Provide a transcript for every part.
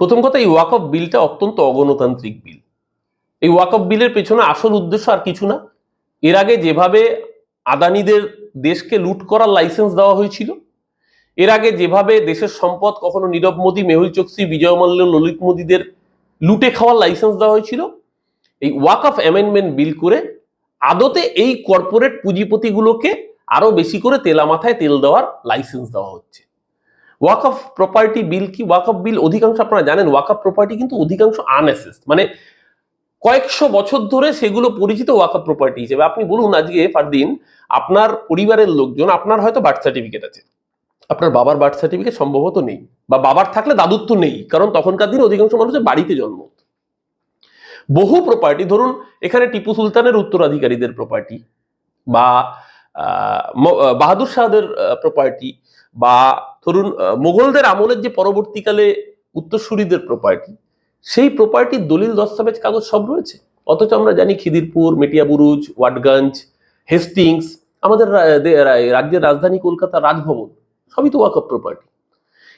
প্রথম কথা, এই ওয়াকফ বিলটা অত্যন্ত অগণতান্ত্রিক বিল। এই ওয়াকফ বিলের পেছনে আসল উদ্দেশ্য আর কিছু না। এর আগে যেভাবে আদানিদের দেশকে লুট করার লাইসেন্স দেওয়া হয়েছিল, এর আগে যেভাবে দেশের সম্পদ কখনো নীরব মোদী, মেহুল চোকসি বিজয় মাল্য ললিত মোদীদের লুটে খাওয়ার লাইসেন্স দেওয়া হয়েছিল, এই ওয়াকফ অ্যামেন্ডমেন্ট বিল করে আদতে এই কর্পোরেট পুঁজিপতিগুলোকে আরও বেশি করে তেলা মাথায় তেল দেওয়ার লাইসেন্স দেওয়া হচ্ছে। ওয়াকফ প্রপার্টি বিল কি? ওয়াকফ বিল অধিকাংশ আপনারা জানেন ওয়াকফ প্রপার্টি কিন্তু অধিকাংশ আনএসেস মানে কয়েকশো বছর ধরে সেগুলো পরিচিত ওয়াকফ প্রপার্টি হিসেবে। আপনি বলুন আজকে, ফারদিন, আপনার পরিবারের লোকজন, আপনার হয়তো বার্থ সার্টিফিকেট আছে। আপনার বাবার বার্থ সার্টিফিকেট সম্ভবত নেই। বা বাবার থাকলে দাদুর তো নেই, কারণ তখনকার দিনে অধিকাংশ মানুষের বাড়িতে জন্ম। বহু প্রপার্টি ধরুন, এখানে টিপু সুলতানের উত্তরাধিকারীদের প্রপার্টি বা বাহাদুর শাহদের প্রপার্টি বা ধরুন মোগলদের আমলের যে পরবর্তীকালে উত্তরসূরিদের প্রপার্টি সেই প্রপার্টির দলিল, দস্তাবেজ, কাগজ সব রয়েছে। অথচ আমরা জানি খিদিরপুর মেটিয়াবুরুজ ওয়াটগঞ্জ, হেস্টিংস, আমাদের রাজ্যের রাজধানী কলকাতা, রাজভবন, সবই তো ওয়াকফ প্রপার্টি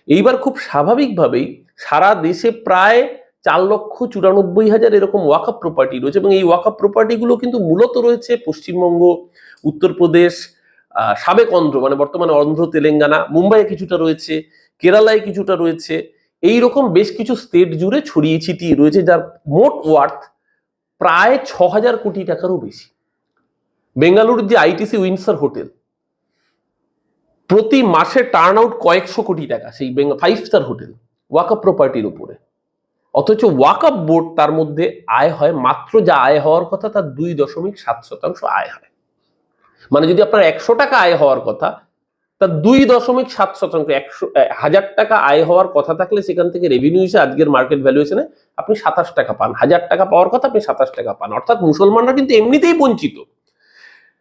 এইবার খুব স্বাভাবিকভাবেই সারা দেশে প্রায় চার লক্ষ চুরানব্বই হাজার এরকম ওয়াকফ প্রপার্টি রয়েছে এবং এই ওয়াকফ প্রপার্টিগুলো কিন্তু মূলত রয়েছে পশ্চিমবঙ্গ, উত্তরপ্রদেশ সাবেক অন্ধ্র মানে বর্তমানে অন্ধ্র, তেলেঙ্গানা, মুম্বাইয়ে কিছুটা রয়েছে, কেরালায় কিছুটা রয়েছে এই রকম বেশ কিছু স্টেট জুড়ে ছড়িয়ে ছিটিয়ে রয়েছে, যার মোট ওয়ার্থ প্রায় ছ হাজার কোটি টাকারও বেশি। বেঙ্গালুরুর যে আইটিসি উইন্সার হোটেল, প্রতি মাসে টার্ন আউট কয়েকশো কোটি টাকা সেই ফাইভ স্টার হোটেল ওয়াকআপ প্রপার্টির উপরে। অথচ ওয়াকআপ বোর্ড তার মধ্যে আয় হয়, মাত্র যা আয় হওয়ার কথা, তার দুই দশমিক সাত শতাংশ আয় হয়। মানে যদি আপনার একশো টাকা আয় হওয়ার কথা তার দুই দশমিক সাত শতাংশ, একশো হাজার টাকা আয় হওয়ার কথা থাকলে সেখান থেকে রেভিনিউ হিসেবে আজকের মার্কেট ভ্যালুয়েশনে আপনি সাতাশ টাকা পান। হাজার টাকা পাওয়ার কথা আপনি সাতাশ টাকা পান। অর্থাৎ মুসলমানরা কিন্তু এমনিতেই বঞ্চিত।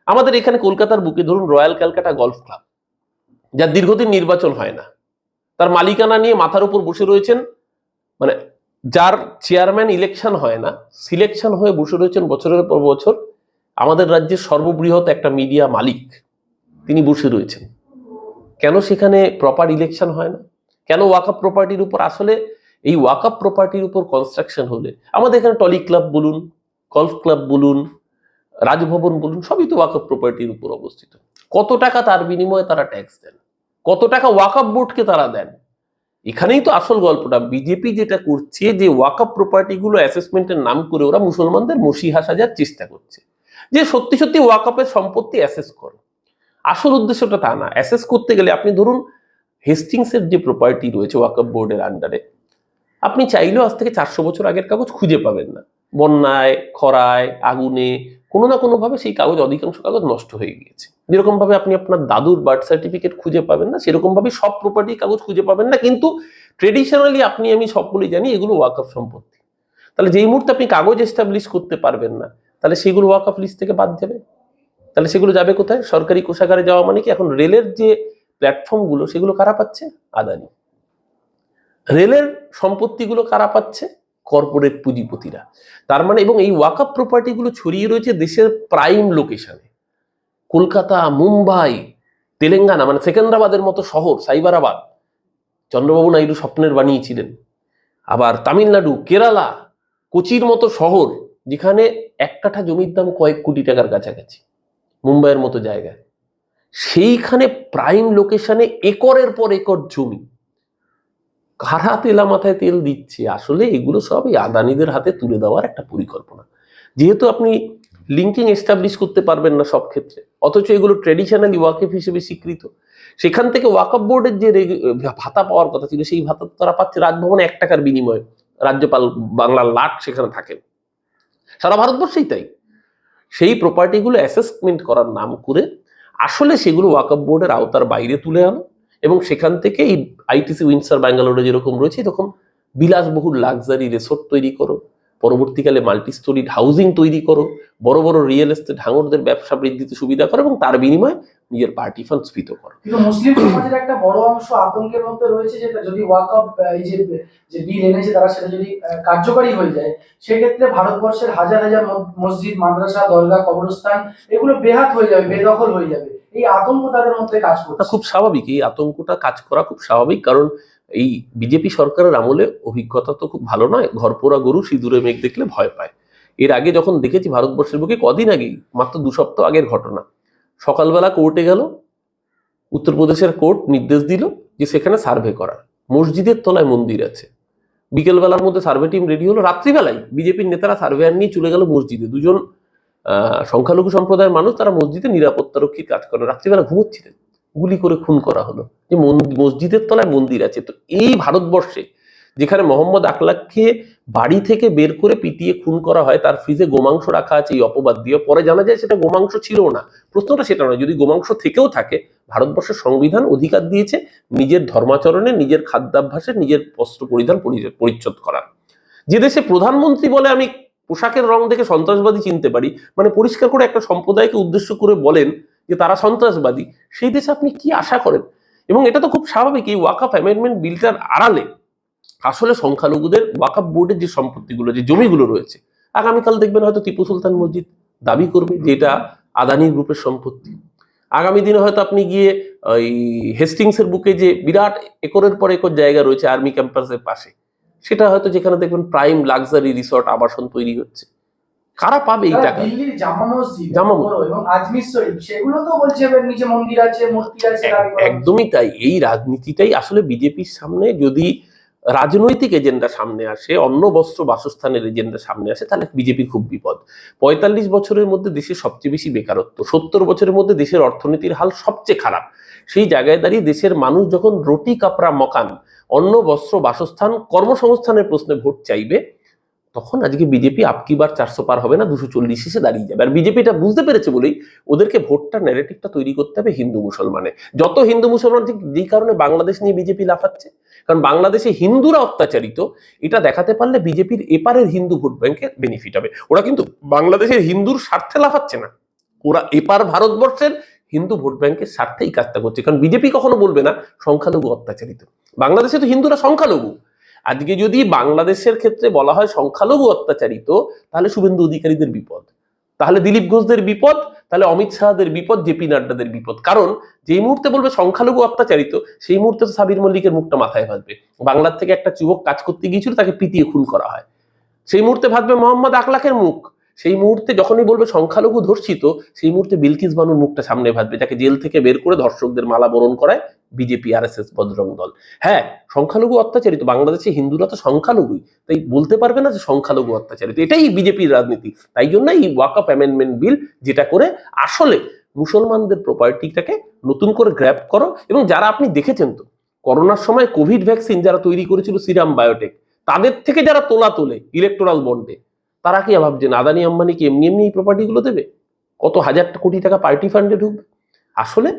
আমাদের এখানে কলকাতার বুকে ধরুন রয়্যাল ক্যালকাটা গলফ ক্লাব যার দীর্ঘদিন নির্বাচন হয় না। তার মালিকানা নিয়ে মাথার উপর বসে রয়েছেন মানে যার চেয়ারম্যান ইলেকশন হয় না সিলেকশন হয়ে বসে রয়েছেন বছরের পর বছর। আমাদের রাজ্যের সর্ববৃহৎ একটা মিডিয়া মালিক তিনি বসে রয়েছেন। কেন সেখানে প্রপার ইলেকশন হয় না? কেন ওয়াকআপ প্রপার্টির উপর? আসলে এই ওয়াকআপ প্রপার্টির উপর কনস্ট্রাকশন হলে আমাদের এখানে টলি ক্লাব বলুন গলফ ক্লাব বলুন, রাজভবন বলুন, সবই তো ওয়াকআপ প্রপার্টির উপর অবস্থিত। কত টাকা তার বিনিময়ে তারা ট্যাক্স দেন? কত টাকা ওয়াকআপ বোর্ডকে তারা দেন? এখানেই তো আসল গল্পটা। বিজেপি যেটা করছে যে ওয়াকআপ প্রপার্টিগুলো অ্যাসেসমেন্টের নাম করে ওরা মুসলমানদের মসিহা সাজার চেষ্টা করছে। যে সত্যি সত্যি ওয়াকআপের সম্পত্তি অ্যাসেস করো। আসল উদ্দেশ্যটা তা না। অ্যাসেস করতে গেলে আপনি ধরুন হেস্টিংসের যে প্রপার্টি রয়েছে ওয়াকআপ বোর্ডের আন্ডারে আপনি চাইলেও আজ থেকে চারশো বছর আগের কাগজ খুঁজে পাবেন না। বন্যায়, খরায়, আগুনে, কোনো না কোনোভাবে সেই কাগজ, অধিকাংশ কাগজ নষ্ট হয়ে গিয়েছে। যেরকমভাবে আপনি আপনার দাদুর বার্থ সার্টিফিকেট খুঁজে পাবেন না সেরকম ভাবে সব প্রপার্টি কাগজ খুঁজে পাবেন না। কিন্তু ট্রেডিশনালি আপনি, আমি সবগুলোই জানি, এগুলো ওয়াকআপ সম্পত্তি। তাহলে যেই মুহূর্তে আপনি কাগজ এস্টাবলিশ করতে পারবেন না তাহলে সেগুলো ওয়াকআপ লিস্ট থেকে বাদ যাবে তাহলে সেগুলো যাবে কোথায়? সরকারি কোষাগারে যাওয়া মানে কি এখন রেলের যে প্ল্যাটফর্মগুলো সেগুলো কারা পাচ্ছে? আদানি। রেলের সম্পত্তিগুলো কারা পাচ্ছে? কর্পোরেট পুঁজিপতিরা। তার মানে এবং এই ওয়াকআপ প্রপার্টিগুলো ছড়িয়ে রয়েছে দেশের প্রাইম লোকেশনে কলকাতা, মুম্বাই, তেলেঙ্গানা মানে সেকেন্দ্রাবাদের মতো শহর, সাইবারাবাদ। চন্দ্রবাবু নাইডু স্বপ্নের বানিয়েছিলেন আবার তামিলনাড়ু, কেরালা, কোচির মতো শহর। যেখানে এক কাঠা জমির দাম কয়েক কোটি টাকার কাছাকাছি, মুম্বাইয়ের মতো জায়গায়। সেইখানে প্রাইম লোকেশনে একরের পর একর জমি। কারা তেলা মাথায় তেল দিচ্ছে? আসলে এগুলো সব এই আদানিদের হাতে তুলে দেওয়ার একটা পরিকল্পনা। যেহেতু আপনি লিঙ্কিং এস্টাবলিশ করতে পারবেন না সব ক্ষেত্রে, অথচ এগুলো ট্রেডিশনালি ওয়াকিফ হিসেবে স্বীকৃত। সেখান থেকে ওয়াকফ বোর্ডের যে ভাতা পাওয়ার কথা ছিল, সেই ভাতা তারা পাচ্ছে রাজভবনে এক টাকার বিনিময়ে। রাজ্যপাল বাংলার লাট সেখানে থাকেন। সারা ভারতবর্ষেই তাই। সেই প্রপার্টিগুলো অ্যাসেসমেন্ট করার নাম করে আসলে সেগুলো ওয়াকআপ বোর্ডের আওতার বাইরে তুলে আনো এবং সেখান থেকে এই আইটিসি উইন্সার ব্যাঙ্গালোরে যেরকম রয়েছে তখন বিলাসবহুল লাক্সারি রিসোর্ট তৈরি করো। পরবর্তীকালে মাল্টি স্টোরিড হাউজিং তৈরি করো বড় বড় রিয়েল এস্টেট হাঙরদের ব্যবসা বৃদ্ধিতে সুবিধা করো এবং তার বিনিময়ে নিজের পার্টি ফান্ড স্ফীত করো। কিন্তু মুসলিম সমাজের একটা বড় অংশ আতঙ্কের মধ্যে রয়েছে যে যদি ওয়াকআপ এই যে যে বিল এনেছে তারা সেটা যদি কার্যকরী হয়ে যায় সেক্ষেত্রে ভারতবর্ষের হাজার হাজার মসজিদ মাদ্রাসা দরগা কবরস্থান এগুলো বেহাত হয়ে যাবে বেদখল হয়ে যাবে। এই আতঙ্ক তাদের মধ্যে কাজ করছে। খুব স্বাভাবিক এই আতঙ্কটা কাজ করা খুব স্বাভাবিক কারণ এই বিজেপি সরকারের আমলে অভিজ্ঞতা তো খুব ভালো নয়। ঘরপোড়া গরু সিঁদুরে মেঘ দেখলে ভয় পায়। এর আগে যখন দেখেছি ভারতবর্ষের বুকে, কদিন আগেই মাত্র দু সপ্তাহ আগের ঘটনা। সকালবেলা কোর্টে গেল, উত্তরপ্রদেশের কোর্ট নির্দেশ দিল যে সেখানে সার্ভে করার মসজিদের তলায় মন্দির আছে। বিকেলবেলার মধ্যে সার্ভে টিম রেডি হলো। রাত্রিবেলায় বিজেপির নেতারা সার্ভেয়ার নিয়ে চলে গেল মসজিদে। দুজন সংখ্যালঘু সম্প্রদায়ের মানুষ, তারা মসজিদে নিরাপত্তারক্ষীর কাজ করে। রাত্রিবেলা ঘুমোচ্ছিলেন। গুলি করে খুন করা হলো। যে মসজিদের তলায় মন্দির আছে। তো এই ভারতবর্ষে যেখানে মোহাম্মদ আকলাককে বাড়ি থেকে বের করে পিটিয়ে খুন করা হয়, তার ফ্রিজে গোমাংস রাখা আছে, এই অপবাদ দিয়ে। পরে জানা যায় সেটা গোমাংস ছিল না। প্রশ্নটা সেটা নয়, যদি গোমাংস থেকেও থাকে, ভারতবর্ষের সংবিধান অধিকার দিয়েছে নিজের ধর্মাচরণে, নিজের খাদ্যাভ্যাসে, নিজের বস্ত্র পরিধান পরিচ্ছদ করার। যে দেশে প্রধানমন্ত্রী বলে আমি পোশাকের রং দেখে সন্ত্রাসবাদী চিনতে পারি মানে পরিষ্কার করে একটা সম্প্রদায়কে উদ্দেশ্য করে বলেন যে তারা সন্ত্রাসবাদী, সেই দেশে আপনি কি আশা করেন? এবং এটা তো খুব স্বাভাবিক, এই ওয়াকআপ অ্যামেন্ডমেন্ট বিলটার আড়ালে আসলে সংখ্যালঘুদের ওয়াকআপ বোর্ডের যে সম্পত্তিগুলো, যে জমিগুলো রয়েছে, আগামীকাল দেখবেন হয়তো টিপু সুলতান মসজিদ দাবি করবে যে এটা আদানি গ্রুপের সম্পত্তি। আগামী দিনে হয়তো আপনি গিয়ে ওই হেস্টিংসের বুকে যে বিরাট একরের পর একর জায়গা রয়েছে আর্মি ক্যাম্পাসের পাশে, সেটা হয়তো যেখানে দেখবেন প্রাইম লাক্সারি রিসর্ট আবাসন তৈরি হচ্ছে। কারা পাবে এই টাকা দিল্লির জামা মসজিদ। এবং আজমির শরীফ সেগুলো তো বলছে নিচে মন্দির আছে মূর্তি আছে। একদমই তাই এই রাজনীতিটাই আসলে বিজেপির সামনে যদি রাজনৈতিক এজেন্ডা সামনে আসে অন্ন বস্ত্র বাসস্থানের এজেন্ডা সামনে আসে তাহলে বিজেপি খুব বিপদ পঁয়তাল্লিশ বছরের মধ্যে দেশের সবচেয়ে বেশি বেকারত্ব সত্তর বছরের মধ্যে দেশের অর্থনীতির হাল সবচেয়ে খারাপ সেই জায়গায় দাঁড়িয়ে দেশের মানুষ যখন রুটি কাপড়া মকান অন্ন বস্ত্র বাসস্থান কর্মসংস্থানের প্রশ্নে ভোট চাইবে তখন আজকে বিজেপি আপকিবার চারশো পার হবে না, দুশো চল্লিশ এসে দাঁড়িয়ে যাবে। আর বিজেপি এটা বুঝতে পেরেছে বলেই ওদেরকে ভোটটা ন্যারেটিভটা তৈরি করতে হবে হিন্দু মুসলমানে যত হিন্দু মুসলমান ঠিক যেই কারণে বাংলাদেশ নিয়ে বিজেপি লাফাচ্ছে, কারণ বাংলাদেশে হিন্দুরা অত্যাচারিত, এটা দেখাতে পারলে বিজেপির এপারের হিন্দু ভোট ব্যাংকে বেনিফিট হবে। ওরা কিন্তু বাংলাদেশের হিন্দুর স্বার্থে লাফাচ্ছে না। ওরা এপার ভারতবর্ষের হিন্দু ভোট ব্যাংকের স্বার্থেই কাজটা করছে। কারণ বিজেপি কখনো বলবে না, সংখ্যালঘু অত্যাচারিত। বাংলাদেশে তো হিন্দুরা সংখ্যালঘু। আজকে যদি বাংলাদেশের ক্ষেত্রে বলা হয় সংখ্যালঘু অত্যাচারিত, তাহলে শুভেন্দু অধিকারীদের বিপদ। তাহলে দিলীপ ঘোষদের বিপদ, তাহলে অমিত শাহদের বিপদ জেপি নাড্ডাদের বিপদ। কারণ যেই মুহূর্তে বলবে সংখ্যালঘু অত্যাচারিত, সেই মুহূর্তে তো সাবির মল্লিকের মুখটা মাথায় ভাসবে। বাংলার থেকে একটা যুবক কাজ করতে গিয়েছিল, তাকে পিটিয়ে খুন করা হয়। সেই মুহূর্তে ভাববে মোহাম্মদ আকলাকের মুখ। সেই মুহূর্তে যখনই বলবে সংখ্যালঘু ধর্ষিত, সেই মুহূর্তে বিলকিস বানুর মুখটা সামনে ভাসবে, যাকে জেল থেকে বের করে ধর্ষকদের মালা বরণ করায় BJP R S S Bajrang Dal. হ্যাঁ সংখ্যালঘু অত্যাচারিত, বাংলাদেশে হিন্দুরা তো সংখ্যালঘুই, তাই বলতে পারবে না যে সংখ্যালঘু অত্যাচারিত, এটাই বিজেপির রাজনীতি। তাই জন্য এই ওয়াক ওয়াকআপ অ্যামেন্ডমেন্ট বিল যেটা করে আসলে মুসলমানদের প্রপার্টিটাকে নতুন করে গ্র্যাপ করো এবং যারা আপনি দেখেছেন তো, করোনার সময় কোভিড ভ্যাকসিন যারা তৈরি করেছিল সিরাম বায়োটেক তাদের থেকে যারা তোলা তোলে ইলেকট্রাল বন্ডে তারা কি ভাবছেন, আদানি আম্বানি কি এমনি এমনি এই প্রপার্টিগুলো দেবে? কত হাজার কোটি টাকা পার্টি ফান্ডে ঢুকবে? আসলে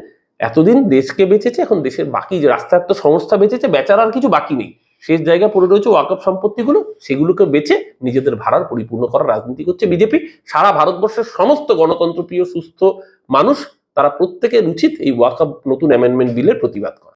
এতদিন দেশকে বেঁচেছে, এখন দেশের বাকি যে রাস্তার তো সংস্থা বেঁচেছে, বেচার আর কিছু বাকি নেই। শেষ জায়গা পড়ে রয়েছে ওয়াকআপ সম্পত্তিগুলো, সেগুলোকে বেচে নিজেদের ভাড়ার পরিপূর্ণ করার রাজনীতি করছে বিজেপি। সারা ভারতবর্ষের সমস্ত গণতন্ত্রপ্রিয় সুস্থ মানুষ, তারা প্রত্যেকের উচিত এই ওয়াকআপ নতুন অ্যামেন্ডমেন্ট বিলের প্রতিবাদ করা।